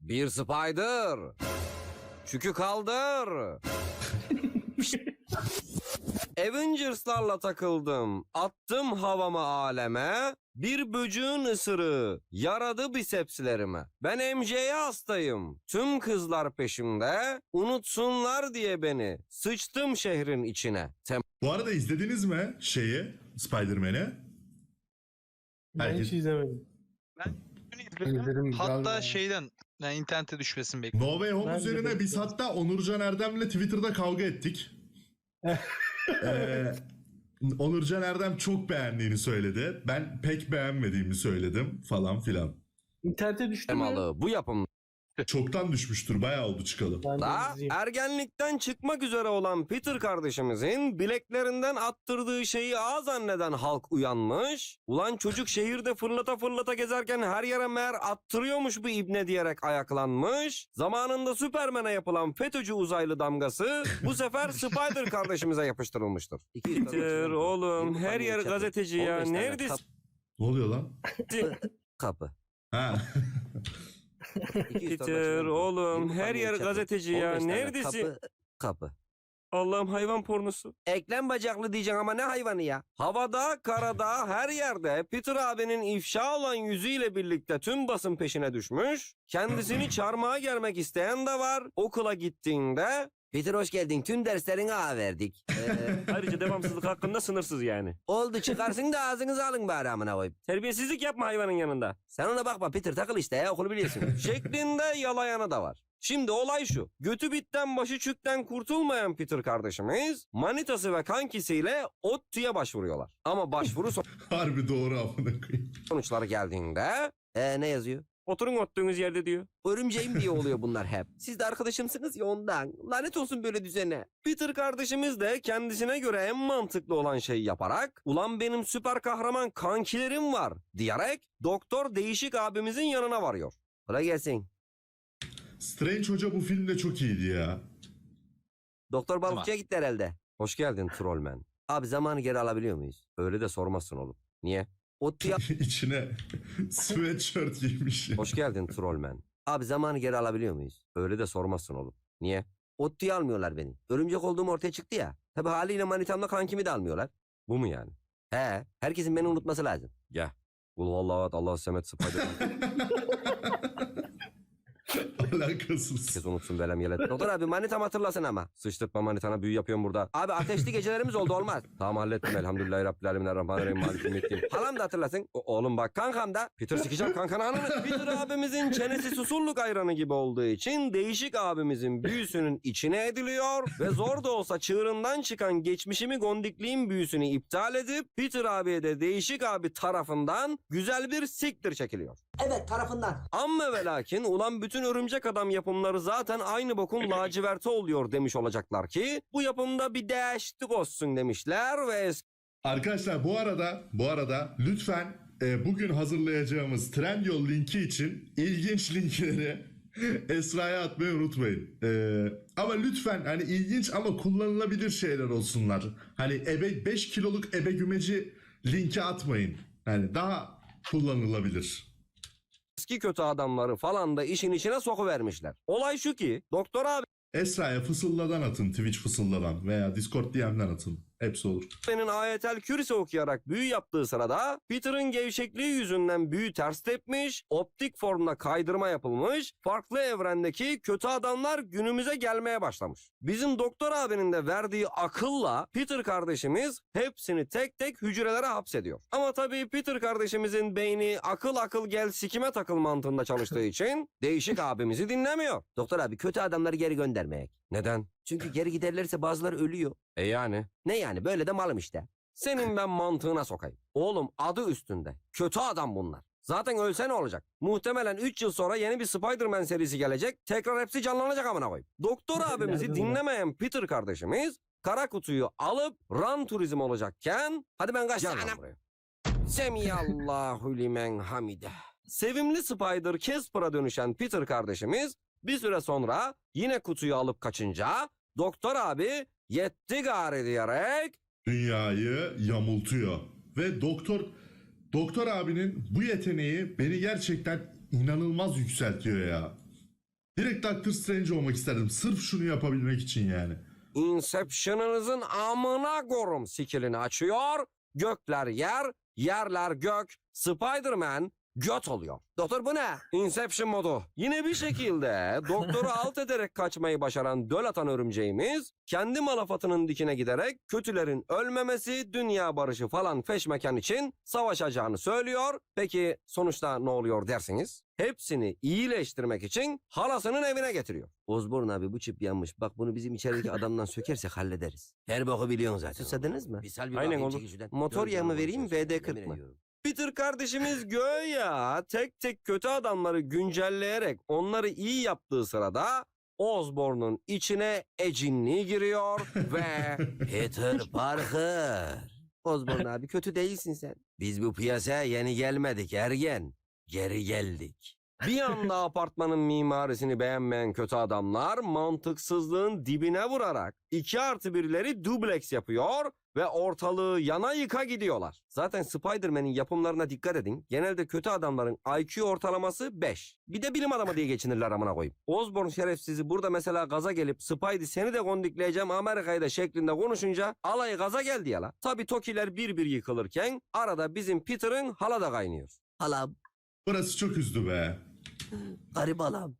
Bir spider. Çükü kaldır. Avengers'larla takıldım. Attım havama aleme. Bir böcüğün ısırığı yaradı bisepslerime. Ben MJ'ye hastayım. Tüm kızlar peşimde. Unutsunlar diye beni. Sıçtım şehrin içine. Bu arada izlediniz mi şeyi Spider-Man'i? Ben Herkes- hiç izlemedim. İzledim, Hatta güzel şeyden yani internete düşmesini bekliyorum. No Way Home Ben de üzerine biz bekliyorum. hatta Onurcan Erdem'le Twitter'da kavga ettik. ee, Onurcan Erdem çok beğendiğini söyledi. Ben pek beğenmediğimi söyledim falan filan. İnternete düştü mü? Temalı bu yapımda Çoktan düşmüştür bayağı oldu çıkalı. Ben de Da izleyeyim. ergenlikten çıkmak üzere olan Peter kardeşimizin bileklerinden attırdığı şeyi ağ zanneden halk uyanmış. Ulan çocuk şehirde fırlata fırlata gezerken her yere meğer attırıyormuş bu ibne diyerek ayaklanmış. Zamanında Süpermen'e yapılan FETÖ'cü uzaylı damgası bu sefer Spider kardeşimize yapıştırılmıştır. Peter oğlum her yer gazeteci ya. Neredesin? Ne oluyor lan? Kapı. Ha. Peter oğlum her yer gazeteci ya. Neredesin? Kapı, kapı. Allah'ım hayvan pornosu. Eklem bacaklı diyeceksin ama ne hayvanı ya? Havada, karada, her yerde Peter abinin ifşa olan yüzüyle birlikte tüm basın peşine düşmüş. Kendisini çarmıha germek isteyen de var. Okula gittiğinde Peter hoş geldin. Tüm derslerini A verdik. Ee, ayrıca devamsızlık hakkında sınırsız yani. oldu çıkarsın da ağzınızı alın bari amına koyayım. Terbiyesizlik yapma hayvanın yanında. Sen ona bakma Peter takıl işte ya okulu biliyorsun. Şeklinde yalayanı da var. Şimdi olay şu. Götü bitten başı çükten kurtulmayan Peter kardeşimiz manitası ve kankisiyle ODTÜ'ye başvuruyorlar. Ama başvuru Harbi doğru amına koyayım. sonuçları geldiğinde Ee, ne yazıyor? Oturun oturduğunuz yerde diyor. Örümceğim diye oluyor bunlar hep. Siz de arkadaşımsınız ya ondan. Lanet olsun böyle düzene. Peter kardeşimiz de kendisine göre en mantıklı olan şeyi yaparak ulan benim süper kahraman kankilerim var diyerek doktor değişik abimizin yanına varıyor. Kolay gelsin. Strange Hoca bu filmde çok iyiydi ya. Doktor balıkçıya gitti herhalde. Hoş geldin trollman. Abi zamanı geri alabiliyor muyuz? Öyle de sormazsın oğlum. Niye? Ottu'ya... İçine sweatshirt giymiş. Hoş geldin trollman. Abi zamanı geri alabiliyor muyuz? Öyle de sormazsın oğlum. Niye? Ottu'yu almıyorlar beni. Örümcek olduğum ortaya çıktı ya. Tabi haliyle manitamla kankimi de almıyorlar. Bu mu yani? He, herkesin beni unutması lazım. Gel. Kul vallahi Allah semet spider. Alakasız. Herkes unutsun belem yelet. Doktor abi manitam hatırlasın ama. Sıçtırtma manitana büyü yapıyorum burada. Abi ateşli gecelerimiz oldu olmaz. Tamam hallettim elhamdülillahi rabbil alemin errahmanirrahim maliki yevmiddin. Halam da hatırlasın. O- Oğlum bak Kankam da. Peter sikeceğim kankanı ananı. Peter abimizin çenesi susurluk ayranı gibi olduğu için değişik abimizin büyüsünün içine ediliyor ve zor da olsa çığırından çıkan geçmişimi gondikliğin büyüsünü iptal edip Peter abiye de değişik abi tarafından güzel bir siktir çekiliyor. Evet tarafından. Amma ve lakin ulan bütün örümcek adam yapımları zaten aynı bokun laciverti oluyor demiş olacaklar ki bu yapımda bir değişiklik olsun demişler ve Arkadaşlar bu arada bu arada lütfen e, bugün hazırlayacağımız Trendyol linki için ilginç linkleri Esra'ya atmayı unutmayın. E, ama lütfen hani ilginç ama kullanılabilir şeyler olsunlar. Hani ebe 5 kiloluk ebe gümeci linki atmayın. Hani daha kullanılabilir. Eski kötü adamları falan da işin içine sokuvermişler. Olay şu ki doktor abi Esra'ya fısıldadan atın Twitch fısıldadan veya Discord DM'den atın. Hepsi olur. Senin ayetel kürsi okuyarak büyü yaptığı sırada Peter'ın gevşekliği yüzünden büyü ters tepmiş, optik formda kaydırma yapılmış, farklı evrendeki kötü adamlar günümüze gelmeye başlamış. Bizim doktor abinin de verdiği akılla Peter kardeşimiz hepsini tek tek hücrelere hapsediyor. Ama tabii Peter kardeşimizin beyni akıl akıl gel sikime takıl mantığında çalıştığı için değişik abimizi dinlemiyor. Doktor abi kötü adamları geri göndermeyek. Neden? Çünkü geri giderlerse bazıları ölüyor. E yani? Ne yani böyle de malım işte. Senin ben mantığına sokayım. Oğlum adı üstünde. Kötü adam bunlar. Zaten ölse ne olacak? Muhtemelen 3 yıl sonra yeni bir Spider-Man serisi gelecek. Tekrar hepsi canlanacak amına koyayım. Doktor abimizi dinlemeyen Peter kardeşimiz kara kutuyu alıp run turizm olacakken hadi ben Gel lan buraya. Semiyallahu limen hamide. Sevimli Spider Casper'a dönüşen Peter kardeşimiz bir süre sonra yine kutuyu alıp kaçınca doktor abi yetti gari diyerek Dünyayı yamultuyor. Ve doktor Doktor abinin bu yeteneği beni gerçekten inanılmaz yükseltiyor ya. Direkt Doctor Strange olmak isterdim. Sırf şunu yapabilmek için yani. Inception'ınızın amına korum skillini açıyor. Gökler yer, yerler gök. Spider-Man göt oluyor. Doktor bu ne? Inception modu. Yine bir şekilde doktoru alt ederek kaçmayı başaran döl atan örümceğimiz kendi malafatının dikine giderek kötülerin ölmemesi, dünya barışı falan feşmekan için savaşacağını söylüyor. Peki sonuçta ne oluyor dersiniz? Hepsini iyileştirmek için halasının evine getiriyor. Osborne abi bu çip yanmış. Bak bunu bizim içerideki adamdan sökersek hallederiz. Her boku biliyorsun zaten. Susadınız mı? Aynen şuradan. Motor yağı mı vereyim, dur, dur, VD40 yemin mı? Peter kardeşimiz göya tek tek kötü adamları güncelleyerek onları iyi yaptığı sırada Osborne'un içine ecinliği giriyor ve Peter Parker. Osborne abi kötü değilsin sen. Biz bu piyasaya yeni gelmedik ergen. Geri geldik. bir anda apartmanın mimarisini beğenmeyen kötü adamlar mantıksızlığın dibine vurarak 2 artı birleri dubleks yapıyor ve ortalığı yana yıka gidiyorlar. Zaten Spider-Man'in yapımlarına dikkat edin. Genelde kötü adamların IQ ortalaması 5. Bir de bilim adamı diye geçinirler amına koyayım. Osborn şerefsizi burada mesela gaza gelip Spidey seni de gondikleyeceğim Amerika'yı da şeklinde konuşunca alayı gaza geldi ya la. Tabi Tokiler bir bir yıkılırken arada bizim Peter'ın hala da kaynıyor. Halam, Burası çok üzdü be. garip halam.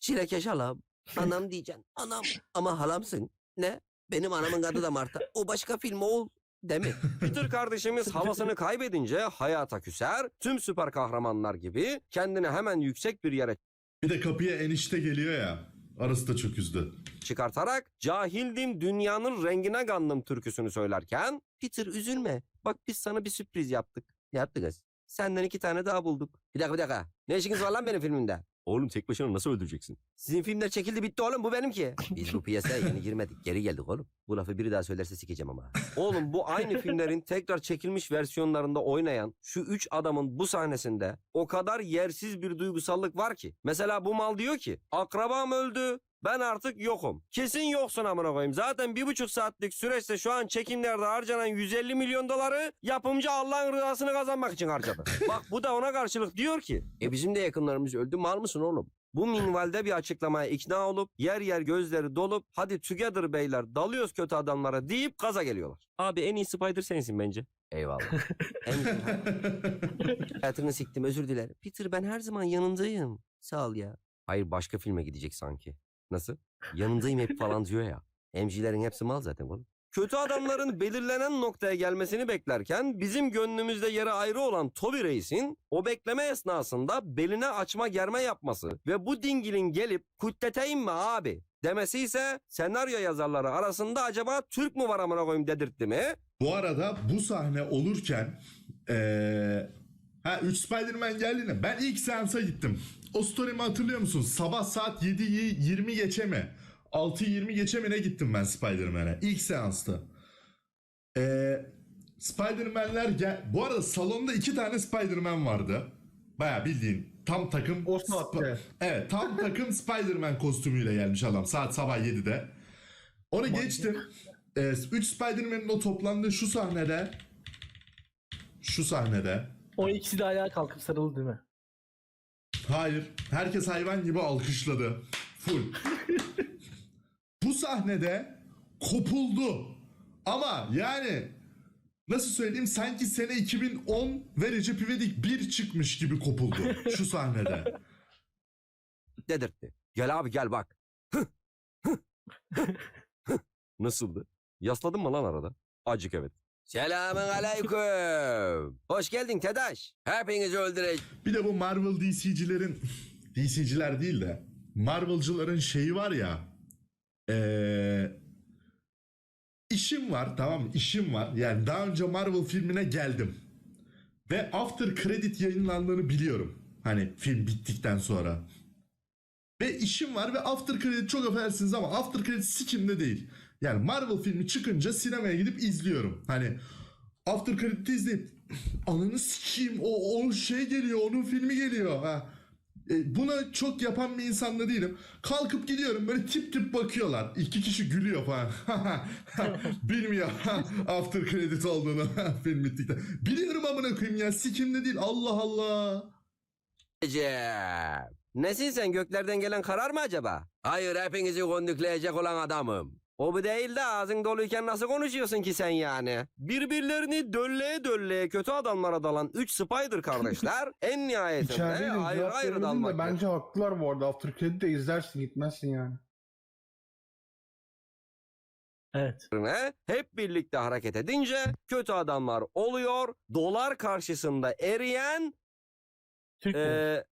Çilekeş halam. Anam diyeceksin. Anam. Ama halamsın. Ne? Benim anamın adı da Marta. O başka film oğul. Değil mi? Peter kardeşimiz havasını kaybedince hayata küser, tüm süper kahramanlar gibi kendini hemen yüksek bir yere Bir de kapıya enişte geliyor ya. Arası da çok üzdü. çıkartarak cahildim dünyanın rengine gandım türküsünü söylerken Peter üzülme. bak biz sana bir sürpriz yaptık. Ne yaptınız? Senden iki tane daha bulduk. Bir dakika bir dakika. Ne işiniz var lan benim filmimde? Oğlum tek başına nasıl öldüreceksin? Sizin filmler çekildi bitti oğlum bu benimki. Biz bu piyasaya yeni girmedik. Geri geldik oğlum. Bu lafı biri daha söylerse sikeceğim ama. Oğlum bu aynı filmlerin tekrar çekilmiş versiyonlarında oynayan şu üç adamın bu sahnesinde o kadar yersiz bir duygusallık var ki. Mesela bu mal diyor ki akrabam öldü ben artık yokum. Kesin yoksun amına koyayım. Zaten bir buçuk saatlik süreçte şu an çekimlerde harcanan 150 milyon doları yapımcı Allah'ın rızasını kazanmak için harcadı. Bak bu da ona karşılık diyor ki E bizim de yakınlarımız öldü. Mal mısın oğlum? bu minvalde bir açıklamaya ikna olup yer yer gözleri dolup hadi together beyler dalıyoruz kötü adamlara deyip gaza geliyorlar. Abi en iyi Spider sensin bence. Eyvallah. en Hayatını siktim özür dilerim. Peter ben her zaman yanındayım. Sağ ol ya. Hayır başka filme gidecek sanki. Nasıl? Yanındayım hep falan diyor ya. MC'lerin hepsi mal zaten oğlum. Kötü adamların belirlenen noktaya gelmesini beklerken bizim gönlümüzde yeri ayrı olan Toby Reis'in o bekleme esnasında beline açma germe yapması ve bu dingilin gelip kutleteyim mi abi demesi ise senaryo yazarları arasında acaba Türk mü var amına koyayım dedirtti mi? Bu arada bu sahne olurken eee ha 3 Spider-Man geldiğinde ben ilk seansa gittim. O story'mi hatırlıyor musun? Sabah saat 7'yi 20 geçe mi? 6'yı 20 geçe mi ne gittim ben Spider-Man'e? İlk seansta. Eee Spider-Man'ler gel... Bu arada salonda iki tane Spider-Man vardı. Baya bildiğin tam takım... O saatte. Evet tam takım Spider-Man kostümüyle gelmiş adam saat sabah 7'de. Onu geçtim. 3 Spider-Man'in o toplandığı şu sahnede şu sahnede O ikisi de ayağa kalkıp sarıldı değil mi? Hayır herkes hayvan gibi alkışladı. Full. Bu sahnede kopuldu. Ama yani nasıl söyleyeyim sanki sene 2010 ve Recep İvedik 1 çıkmış gibi kopuldu şu sahnede. Dedirtti. Gel abi gel bak. Nasıldı? Yasladın mı lan arada? Acık evet. Selamun aleyküm. Hoş geldin Tedaş. Hepinizi öldüreceğim. Bir de bu Marvel DC'cilerin DC'ciler değil de Marvel'cıların şeyi var ya eee işim var tamam mı? İşim var. Yani daha önce Marvel filmine geldim. Ve after credit yayınlandığını biliyorum. Hani film bittikten sonra. Ve işim var ve after credit çok affedersiniz ama after credit sikimde değil. Yani Marvel filmi çıkınca sinemaya gidip izliyorum. Hani after credit'i izleyip ananı sikeyim o, o şey geliyor onun filmi geliyor. Ha. e, buna çok yapan bir insan da değilim. Kalkıp gidiyorum böyle tip tip bakıyorlar. İki kişi gülüyor falan. Bilmiyor after credit olduğunu film bittikten. Biliyorum amına koyayım ya sikimde değil Allah Allah. Recep. Nesin sen göklerden gelen karar mı acaba? Hayır hepinizi kondükleyecek olan adamım. O bu değil de ağzın doluyken nasıl konuşuyorsun ki sen yani? Birbirlerini dölleye dölleye kötü adamlara dalan 3 Spider kardeşler en nihayetinde İçerideydim ayrı cevap ayrı dalmak. de bence haklılar bu arada. Aftercredit'i de izlersin gitmezsin yani. Evet. yerine hep birlikte hareket edince kötü adamlar oluyor. Dolar karşısında eriyen Türk mü? eee,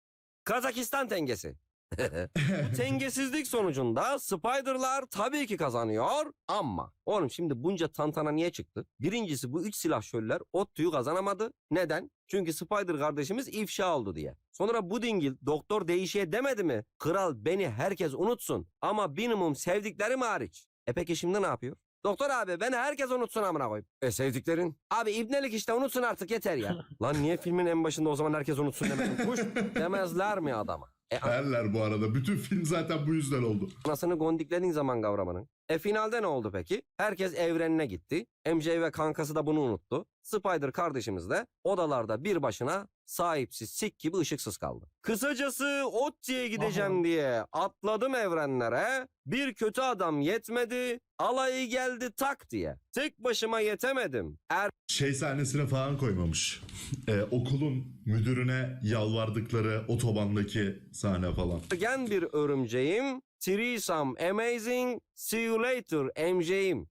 Kazakistan tengesi. Bu tengesizlik sonucunda Spider'lar tabii ki kazanıyor ama oğlum şimdi bunca tantana niye çıktı? Birincisi bu üç silahşörler ODTÜ'yü kazanamadı. Neden? Çünkü Spider kardeşimiz ifşa oldu diye. Sonra bu dingil doktor değişiye demedi mi? Kral beni herkes unutsun ama minimum sevdiklerim hariç. E peki şimdi ne yapıyor? Doktor abi beni herkes unutsun amına koyayım. E sevdiklerin? Abi ibnelik işte unutsun artık yeter ya. Lan niye filmin en başında o zaman herkes unutsun demedin? Kuş demezler mi adama? E Derler bu arada. Bütün film zaten bu yüzden oldu. anasını gondiklediğin zaman kavramanın. E finalde ne oldu peki? Herkes evrenine gitti. MJ ve kankası da bunu unuttu. Spider kardeşimiz de odalarda bir başına sahipsiz sik gibi ışıksız kaldı. Kısacası Otti'ye gideceğim diye atladım evrenlere. Bir kötü adam yetmedi. Alayı geldi tak diye. Tek başıma yetemedim. Şey sahnesine falan koymamış. Ee, okulun müdürüne yalvardıkları otobandaki sahne falan. Ergen bir örümceğim. Threesome amazing. See you later MJ'im.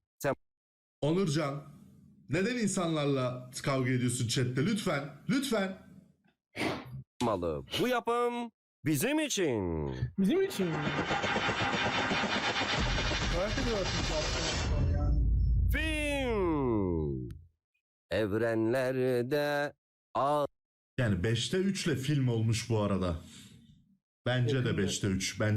Onurcan, neden insanlarla kavga ediyorsun chatte? Lütfen, lütfen. malı. Bu yapım bizim için. Bizim için. Film. Evrenlerde ağ Yani 5'te 3 ile film olmuş bu arada. Bence de 5'te 3. Ben